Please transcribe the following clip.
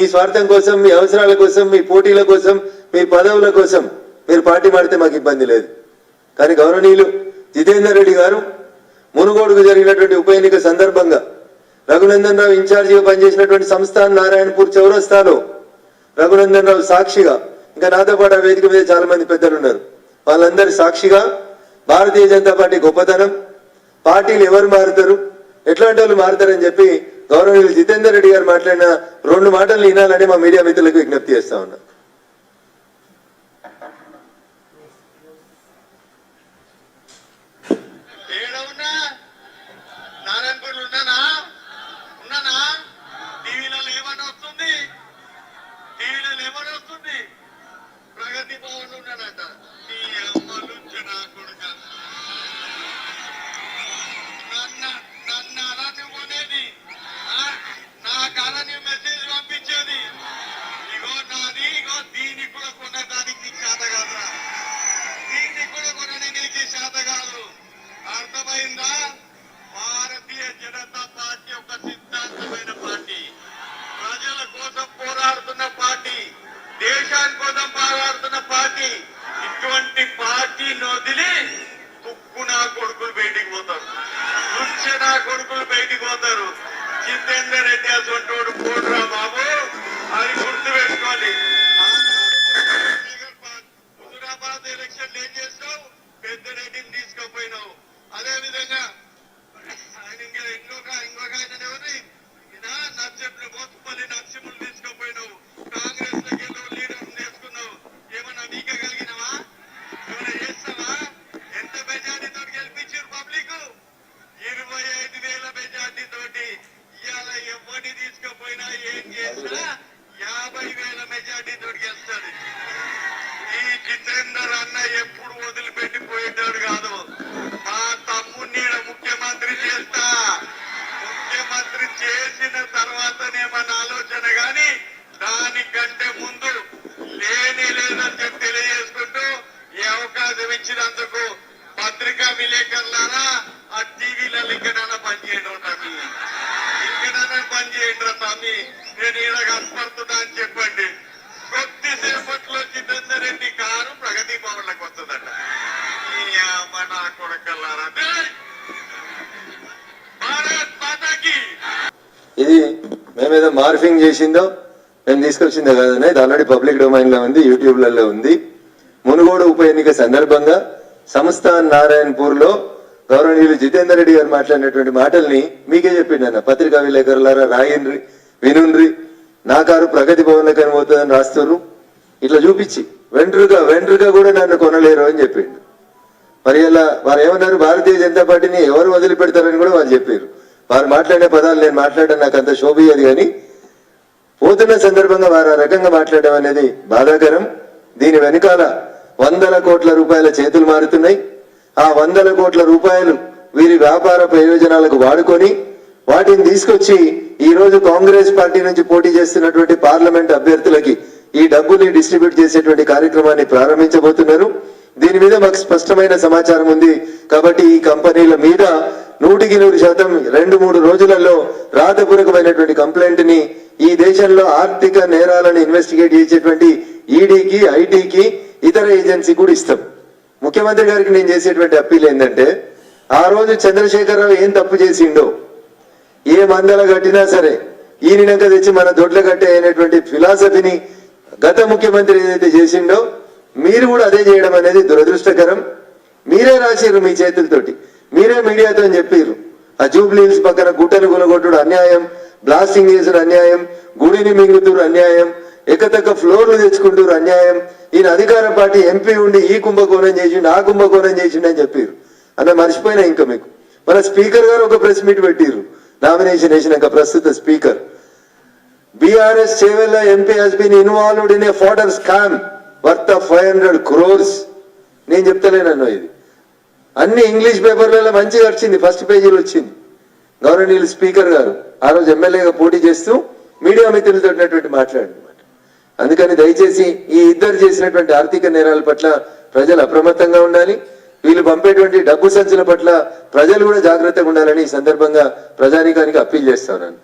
మీ స్వార్థం కోసం మీ అవసరాల కోసం మీ పోటీల కోసం మీ పదవుల కోసం మీరు పార్టీ మాడితే మాకు ఇబ్బంది లేదు. కానీ గౌరవనీయులు జితేందర్ రెడ్డి గారు మునుగోడుకు జరిగినటువంటి ఉప ఎన్నిక సందర్భంగా రఘునందన్ రావు ఇన్ఛార్జిగా పనిచేసినటువంటి సంస్థాన్ నారాయణపూర్ చౌరస్తాలో రఘునందన్ రావు సాక్షిగా ఇంకా నాతో పాటు ఆ వేదిక మీద చాలా మంది పెద్దలు ఉన్నారు వాళ్ళందరి సాక్షిగా భారతీయ జనతా పార్టీ గొప్పతనం పార్టీలు ఎవరు మారుతారు ఎట్లాంటి వాళ్ళు మారుతారని చెప్పి గౌరవనీయులు జితేందర్ రెడ్డి గారు మాట్లాడిన రెండు మాటలు వినాలని మా మీడియా మిత్రులకు విజ్ఞప్తి చేస్తా ఉన్నా. ఏడ వస్తుంది. ప్రగతి భవన్ ఉన్నాడట. నీ నా అర్థమైందా? భారతీయ జనతా పార్టీ ఒక సిద్ధాంతమైన పార్టీ. ప్రజల కోసం పోరాడుతున్న పార్టీ. దేశాని కోసం పోరాడుతున్న పార్టీ. ఇటువంటి పార్టీని వదిలి తుక్కు నా కొడుకులు బయటికి పోతారు. లుచ్చ నా కొడుకులు బయటికి పోతారు. జితేందర్ రెడ్డి అసొంటోడు పోడురా బాబు. అది గుర్తు పెట్టుకోవాలి హుజురాబాద్ ఎలక్షన్ ఏం చేస్తావు? పెద్ద రెడ్డిని తీసుకుపోయినావు. అదే విధంగా ఆయన ఇంకా ఇంకొక ఇంకొక ఆయన ఎవరి నచ్చట్లు మోసపల్లి నరసింహులు తీసుకుపోయినావు. కాంగ్రెస్లోకి లీడర్ తీసుకున్నావు ఏమన్నా వీకగలిగినవా ఏమైనా చేస్తావా? ఎంత మెజార్టీతో గెలిపించారు పబ్లిక్? ఇరవై ఐదు వేల మెజార్టీ తోటి ఇవాళ ఎవరిని తీసుకుపోయినా ఏం చేసినా యాభై వేల మెజార్టీ తోటి గెలుస్తాడు. ఈ జితేందర్ అన్న ఎప్పుడు వదిలిపెట్టిపోయేటాడు తర్వాతనే మన ఆలోచన గాని దానికంటే ముందు లేని లేదని చెప్పి తెలియజేసుకుంటూ ఈ అవకాశం ఇచ్చినందుకు పత్రికా విలేకరులారా ఆ టీవీలలో ఇంకనైనా పనిచేయడం తమ్మి. ఇంకనైనా పనిచేయండి రా తమ్మి. నేను ఈడ కనపడుతున్నా అని చెప్పండి. కొద్దిసేపట్లో జితేందర్ రెడ్డి కారు ప్రగతి భవన్లకు వస్తుందట. ఈ అమ్మ కొడకల్లారా ఇది మేమేదో మార్ఫింగ్ చేసిందో మేము తీసుకొచ్చిందో కదనే ఇది ఆల్రెడీ పబ్లిక్ డొమైన్లో ఉంది యూట్యూబ్లలో ఉంది. మునుగోడు ఉప ఎన్నిక సందర్భంగా సంస్థాన్ నారాయణపూర్లో గౌరవనీయులు జితేందర్ రెడ్డి గారు మాట్లాడినటువంటి మాటల్ని మీకే చెప్పిండు అన్న. పత్రికా విలేకరులారా రాయండ్రి వినుండ్రి. నా కారు ప్రగతి భవన్ కనిపోతుందని రాస్తారు ఇట్లా చూపించి వెంట్రుగా వెంట్రుగా కూడా నన్ను కొనలేరు అని చెప్పిండు. మరి ఇలా వారు ఏమన్నారు భారతీయ జనతా పార్టీని ఎవరు వదిలిపెడతారని కూడా వాళ్ళు చెప్పారు. వారు మాట్లాడే పదాలు నేను మాట్లాడడం నాకు అంత శోభియదు కానీ పోతున్న సందర్భంగా వారు ఆ రకంగా మాట్లాడడం అనేది బాధాకరం. దీని వెనకాల వందల కోట్ల రూపాయల చేతులు మారుతున్నాయి. ఆ వందల కోట్ల రూపాయలు వీరి వ్యాపార ప్రయోజనాలకు వాడుకొని వాటిని తీసుకొచ్చి ఈ రోజు కాంగ్రెస్ పార్టీ నుంచి పోటీ చేస్తున్నటువంటి పార్లమెంట్ అభ్యర్థులకి ఈ డబ్బుని డిస్ట్రిబ్యూట్ చేసేటువంటి కార్యక్రమాన్ని ప్రారంభించబోతున్నారు. దీని మీద మాకు స్పష్టమైన సమాచారం ఉంది. కాబట్టి ఈ కంపెనీల మీద నూటికి నూరు శాతం రెండు మూడు రోజులలో రాతపూర్వకమైనటువంటి కంప్లైంట్ని ఈ దేశంలో ఆర్థిక నేరాలను ఇన్వెస్టిగేట్ చేసేటువంటి ఈడీకి ఐటీకి ఇతర ఏజెన్సీ కూడా ఇస్తాం. ముఖ్యమంత్రి గారికి నేను చేసేటువంటి అప్పీల్ ఏంటంటే ఆ రోజు చంద్రశేఖరరావు ఏం తప్పు చేసిండో ఏ మందల కట్టినా సరే ఈయనక తెచ్చి మన దొడ్ల కట్టే అయినటువంటి ఫిలాసఫీని గత ముఖ్యమంత్రి ఏదైతే చేసిండో మీరు కూడా అదే చేయడం అనేది దురదృష్టకరం. మీరే రాసిర్రు మీ చేతులతోటి. మీరే మీడియాతో చెప్పిర్రు. ఆ జూబ్లీ పక్కన గుట్టను కొలగొట్టుడు అన్యాయం బ్లాస్టింగ్ చేసుడు అన్యాయం గుడిని మింగుతురు అన్యాయం ఎక్కతక్క ఫ్లోర్లు తెచ్చుకుంటారు అన్యాయం. ఈయన అధికార పార్టీ ఎంపీ ఉండి ఈ కుంభకోణం చేసిండు ఆ కుంభకోణం చేసిండు అని చెప్పారు అన్న మర్చిపోయినా ఇంకా మీకు. మన స్పీకర్ గారు ఒక ప్రెస్ మీట్ పెట్టిర్రు. నామినేషన్ వేసినాక ప్రస్తుత speaker. BRS Chevella MP has been involved in a fodder scam worth of five hundred crores నేను చెప్తలేనన్నా ఇది. అన్ని ఇంగ్లీష్ పేపర్లలో మంచిగా వచ్చింది ఫస్ట్ పేజీలు వచ్చింది. గౌరవనీయులు స్పీకర్ గారు ఆ రోజు ఎమ్మెల్యేగా పోటీ చేస్తూ మీడియా మిత్రులతో ఉన్నటువంటి మాట్లాడనమాట అందుకని దయచేసి ఈ ఇద్దరు చేసినటువంటి ఆర్థిక నేరాల పట్ల ప్రజలు అప్రమత్తంగా ఉండాలి. వీళ్ళు పంపేటువంటి డబ్బు సంచుల పట్ల ప్రజలు కూడా జాగ్రత్తగా ఉండాలని ఈ సందర్భంగా ప్రజానీకానికి అప్పీల్ చేస్తాను